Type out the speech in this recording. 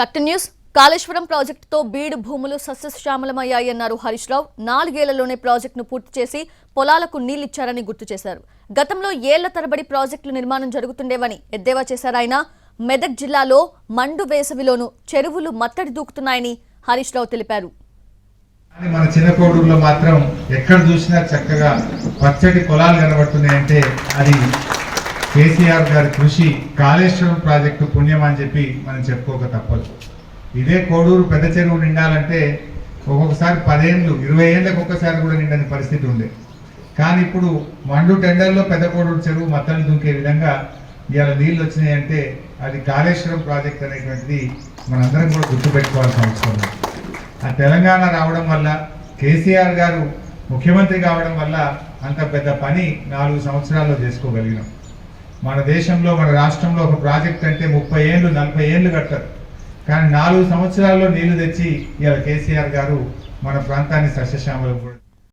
Back to news Kaleshwaram ప్రాజెక్టుతో బీడు భూములు సస్యశ్యామలమయ్యాయన్నారు హరీష్ రావు. నాలుగేళ్ళలోనే ప్రాజెక్టును పూర్తి చేసి పొలాలకు నీళ్ళిచ్చారని గుర్తు చేశారు. గతంలో ఏళ్ళ తరబడి ప్రాజెక్టులు నిర్మాణం జరుగుతుండేవని ఎద్దేవా చేశారు ఆయన. మెదక్ జిల్లాలో మండు వేసవిలోనూ చెరువులు మత్తడి దూకుతున్నాయని హరీష్ రావు తెలిపారు. మన చిన్న కోడూరులో మాత్రం ఎక్కడ చూసినా చక్కగా పచ్చడి పొలాలు కనబడుతున్నాయంటే అది కేసీఆర్ గారి కృషి కాళేశ్వరం ప్రాజెక్టు పుణ్యం అని చెప్పి మనం చెప్పుకోక తప్పదు. ఇదే కోడూరు పెద్ద చెరువు నిండాలంటే ఒక్కొక్కసారి పదేళ్ళు ఇరవై ఏళ్ళకి ఒక్కసారి కూడా నిండని పరిస్థితి ఉండే. కానీ ఇప్పుడు మండు టెండర్లో పెద్ద కోడూరు చెరువు మత్తలు దుంకే విధంగా ఇవాళ నీళ్ళు వచ్చినాయంటే అది కాళేశ్వరం ప్రాజెక్ట్ అనేటువంటిది మనందరం కూడా గుర్తుపెట్టుకోవాల్సిన అవసరం ఉంది. ఆ తెలంగాణ రావడం వల్ల కేసీఆర్ గారు ముఖ్యమంత్రి కావడం వల్ల అంత పెద్ద పని నాలుగు సంవత్సరాల్లో చేసుకోగలిగినాం. మన దేశంలో మన రాష్ట్రంలో ఒక ప్రాజెక్ట్ అంటే ముప్పై ఏళ్ళు నలభై ఏళ్ళు కట్టారు. కానీ నాలుగు సంవత్సరాల్లో నీళ్ళు తెచ్చి ఇవాళ కేసీఆర్ గారు మన ప్రాంతాన్ని సస్యశ్యామలం కూడా